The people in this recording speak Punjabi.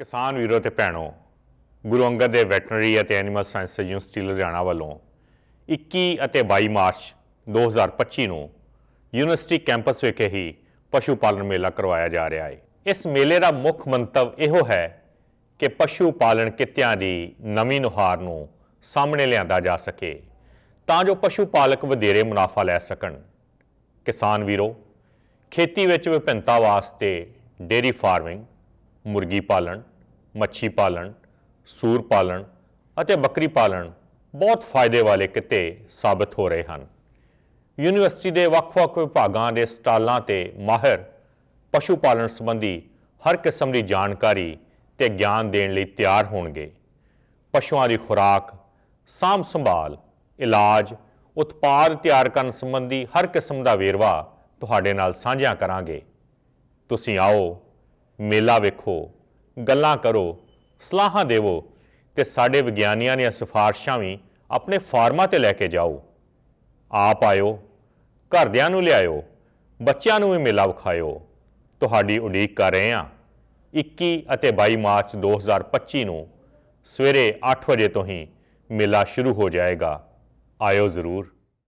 ਕਿਸਾਨ ਵੀਰੋ ਤੇ ਭੈਣੋ, ਗੁਰੂ ਅੰਗਦ ਦੇ ਵੈਟਰਨਰੀ ਅਤੇ ਐਨੀਮਲ ਸਾਇੰਸ ਯੂਨੀਵਰਸਿਟੀ ਲੁਧਿਆਣਾ ਵੱਲੋਂ 21 ਅਤੇ 22 ਮਾਰਚ 2025 ਨੂੰ ਯੂਨੀਵਰਸਿਟੀ ਕੈਂਪਸ ਵਿਖੇ ਹੀ ਪਸ਼ੂ ਪਾਲਣ ਮੇਲਾ ਕਰਵਾਇਆ ਜਾ ਰਿਹਾ ਹੈ। ਇਸ ਮੇਲੇ ਦਾ ਮੁੱਖ ਮੰਤਵ ਇਹੋ ਹੈ ਕਿ ਪਸ਼ੂ ਪਾਲਣ ਕਿੱਤਿਆਂ ਦੀ ਨਵੀਂ ਨੁਹਾਰ ਨੂੰ ਸਾਹਮਣੇ ਲਿਆਂਦਾ ਜਾ ਸਕੇ, ਤਾਂ ਜੋ ਪਸ਼ੂ ਪਾਲਕ ਵਧੇਰੇ ਮੁਨਾਫਾ ਲੈ ਸਕਣ। ਕਿਸਾਨ ਵੀਰੋ, ਖੇਤੀ ਵਿੱਚ ਵਿਭਿੰਨਤਾ ਵਾਸਤੇ ਡੇਰੀ ਫਾਰਮਿੰਗ ਮੁਰਗੀ ਪਾਲਣ, ਮੱਛੀ ਪਾਲਣ, ਸੂਰ ਪਾਲਣ ਅਤੇ ਬੱਕਰੀ ਪਾਲਣ ਬਹੁਤ ਫਾਇਦੇ ਵਾਲੇ ਕਿੱਤੇ ਸਾਬਤ ਹੋ ਰਹੇ ਹਨ। ਯੂਨੀਵਰਸਿਟੀ ਦੇ ਵੱਖ-ਵੱਖ ਵਿਭਾਗਾਂ ਦੇ ਸਟਾਲਾਂ ਤੇ ਮਾਹਿਰ ਪਸ਼ੂ ਪਾਲਣ ਸੰਬੰਧੀ ਹਰ ਕਿਸਮ ਦੀ ਜਾਣਕਾਰੀ ਤੇ ਗਿਆਨ ਦੇਣ ਲਈ ਤਿਆਰ ਹੋਣਗੇ। ਪਸ਼ੂਆਂ ਦੀ ਖੁਰਾਕ, ਸਾਂਭ ਸੰਭਾਲ, ਇਲਾਜ, ਉਤਪਾਦ ਤਿਆਰ ਕਰਨ ਸੰਬੰਧੀ ਹਰ ਕਿਸਮ ਦਾ ਵੇਰਵਾ ਤੁਹਾਡੇ ਨਾਲ ਸਾਂਝਾ ਕਰਾਂਗੇ। ਤੁਸੀਂ ਆਓ ਮੇਲਾ ਵੇਖੋ, ਗੱਲਾਂ ਕਰੋ, ਸਲਾਹਾਂ ਦੇਵੋ ਤੇ ਸਾਡੇ ਵਿਗਿਆਨੀਆਂ ਦੀਆਂ ਸਿਫਾਰਸ਼ਾਂ ਵੀ ਆਪਣੇ ਫਾਰਮਾਂ ਤੇ ਲੈ ਕੇ ਜਾਓ। ਆਪ ਆਇਓ, ਘਰਦਿਆਂ ਨੂੰ ਲਿਆਇਓ, ਬੱਚਿਆਂ ਨੂੰ ਵੀ ਮੇਲਾ ਵਿਖਾਇਓ। ਤੁਹਾਡੀ ਉਡੀਕ ਕਰ ਰਹੇ ਹਾਂ। 21 ਅਤੇ 22 ਮਾਰਚ 2025 ਨੂੰ ਸਵੇਰੇ 8 ਵਜੇ ਤੋਂ ਹੀ ਮੇਲਾ ਸ਼ੁਰੂ ਹੋ ਜਾਏਗਾ। ਆਇਓ ਜ਼ਰੂਰ।